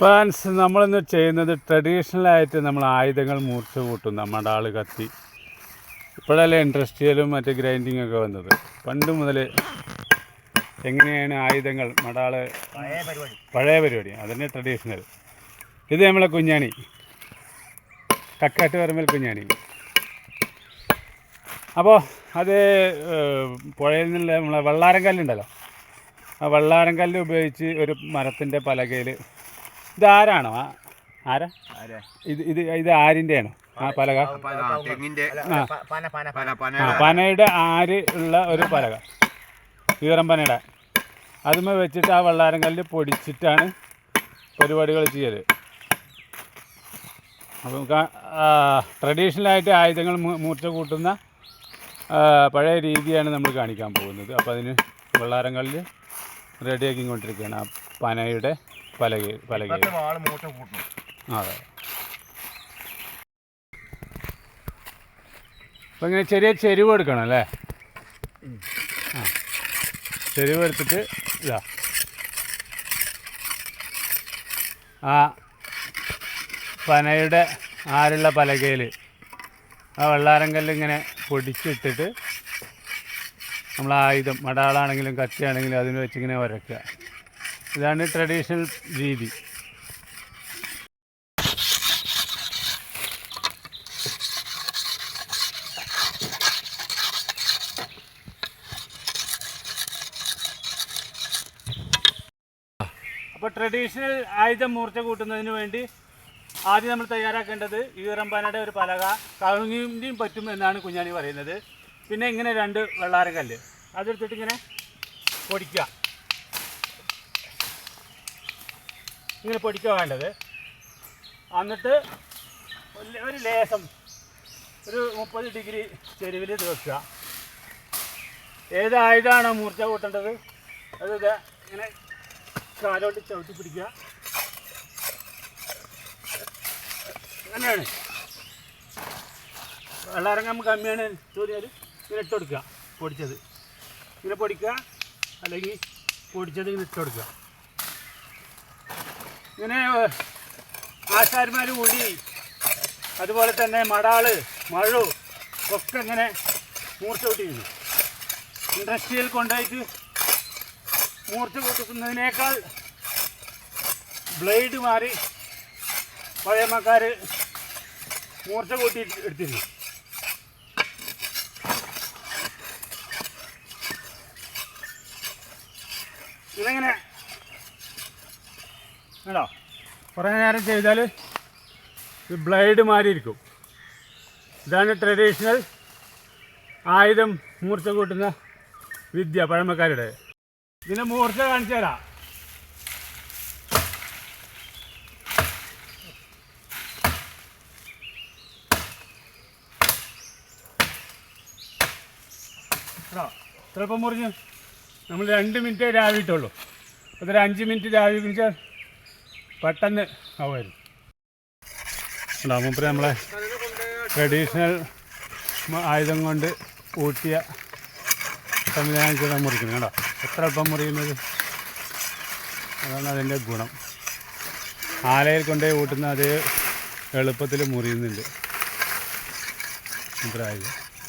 Fans നമ്മളിന്ന് ചെയ്യുന്നത് traditional ആയിട്ട് നമ്മൾ ആയുധങ്ങൾ മൂർച്ച കൂട്ടും നമ്മുടെ ആൾ കത്തി. ഇപ്പോഴല്ലേ ഇൻഡസ്ട്രിയലും മറ്റ് ഗ്രൈൻഡിങ് ഒക്കെ വന്നത്. പണ്ട് മുതൽ എങ്ങനെയാണ് ആയുധങ്ങൾ മടാൾ പഴയ പരിപാടി. അതന്നെ ട്രഡീഷണൽ. ഇത് നമ്മളെ കുഞ്ഞാണി. കക്കാട്ട് പറമ്പൽ കുഞ്ഞാണി. അപ്പോൾ അത് പുഴയിൽ നിന്നുള്ള നമ്മളെ വെള്ളാരം കല്ലുണ്ടല്ലോ. വെള്ളാരം കല്ല് ഉപയോഗിച്ച് ഒരു മരത്തിന്റെ പലകയിൽ. ഇതാരാണോ? ആ ആരാ? ആരെ? ഇത് ഇത് ഇത് ആരിന്റെയാണോ? ആ പലക? തെങ്ങിന്റെ അല്ല, പ- പന പന. പന പന. ആ പനയുടെ ആര് ഉള്ള ഒരു പലക? ഈറം പനയുടെ. അതുമേ വെച്ചിട്ട് ആ വെള്ളാരം കല്ല് പൊടിച്ചിട്ടാണ് പരിപാടികൾ ചെയ്യൽ. അപ്പം ട്രഡീഷണലായിട്ട് ആയുധങ്ങൾ മൂർച്ച കൂട്ടുന്ന പഴയ രീതിയാണ് നമ്മൾ കാണിക്കാൻ പോകുന്നത്. അപ്പോൾ അതിന് വെള്ളാരം കല്ല് റെഡിയാക്കിക്കൊണ്ടിരിക്കുകയാണ് ആ പനയുടെ പലക പലക അതെ. അപ്പം ഇങ്ങനെ ചെറിയ ചെരുവ് എടുക്കണം അല്ലേ? ആ. ചെരുവ് എടുത്തിട്ട് ഇതാ. ആ പനയുടെ ആരുള്ള പലകയിൽ ആ വെള്ളാരം കല്ല് ഇങ്ങനെ പൊടിച്ചിട്ടിട്ട് നമ്മൾ ആയുധം മടാളാണെങ്കിലും കത്തിയാണെങ്കിലും അതിന് വെച്ചിങ്ങനെ ഉരക്കുക ഇതാണ് ട്രഡീഷണൽ രീതി. അപ്പോൾ ട്രഡീഷണൽ ആയുധം മൂർച്ച കൂട്ടുന്നതിന് വേണ്ടി ആദ്യം നമ്മൾ തയ്യാറാക്കേണ്ടത് ഈ ഒരു പലക കവുങ്ങിന്റെയും പറ്റും എന്നാണ് കുഞ്ഞാണി പറയുന്നത്. പിന്നെ ഇങ്ങനെ രണ്ട് വെള്ളാര കല്ല് അതെടുത്തിട്ട് ഇങ്ങനെ പൊടിക്കുക. ഇങ്ങനെ പൊടിക്കുക വേണ്ടത്. എന്നിട്ട് ഒരു- ലേസം ഒരു മുപ്പത് ഡിഗ്രി ചെരുവിൽ ഇത് വെക്കുക. മൂർച്ച കൂട്ടേണ്ടത്? അത് ഇങ്ങനെ കാലോട്ട് ചവിട്ടി പിടിക്കുക. അങ്ങനെയാണ്. വെള്ളമിറങ്ങാൻ കമ്മിയാണ് തോന്നിയാൽ ഇങ്ങനെ ഇട്ട് കൊടുക്കുക. പൊടിച്ചത്. ഇങ്ങനെ പൊടിക്കുക. അല്ലെങ്കിൽ പൊടിച്ചത് ഇങ്ങനെ ഇട്ട് കൊടുക്കുക. ഇങ്ങനെ ആശാരിമാർ ഉളി അതുപോലെ തന്നെ മടാൾ മഴു ഒക്കെ ഇങ്ങനെ മൂർച്ച കൂട്ടിയിരുന്നു ഇൻഡസ്ട്രിയിൽ കൊണ്ടുപോയിട്ട് മൂർച്ച കൂട്ടുന്നതിനേക്കാൾ ബ്ലേഡ് മാറി പഴയമ്മക്കാർ മൂർച്ച കൂട്ടി എടുത്തിരുന്നു. ഇതെങ്ങനെ കേട്ടോ കുറേ നേരം ചെയ്താൽ ഇത് ബ്ലേഡ് മാറി ഇരിക്കും. ഇതാണ് ട്രഡീഷണൽ ആയുധം മൂർച്ച കൂട്ടുന്ന വിദ്യ പഴമക്കാരുടെ. ഇതിന്റെ മൂർച്ച കാണിച്ചു തരാം. ചിലപ്പോൾ മുറിഞ്ഞ്? നമ്മൾ രണ്ട് മിനിറ്റ് രാവിട്ടുള്ളൂ അതൊരു അഞ്ച് മിനിറ്റ് രാവി പിടിച്ചാൽ പെട്ടെന്ന് ആവുമായിരുന്നു കേട്ടോ നമ്മളെ ട്രഡീഷണൽ ആയുധം കൊണ്ട് ഊട്ടിയ സംവിധാനത്തിലൂടെ മുറിക്കുന്നത് കേട്ടോ. എത്ര അല്പം മുറിയുന്നത്? അതാണ് അതിന്റെ ഗുണം. ആലയിൽ കൊണ്ടേ ഊട്ടുന്ന അതേ എളുപ്പത്തിൽ മുറിയുന്നുണ്ട്. ഇത്ര ആയുധം.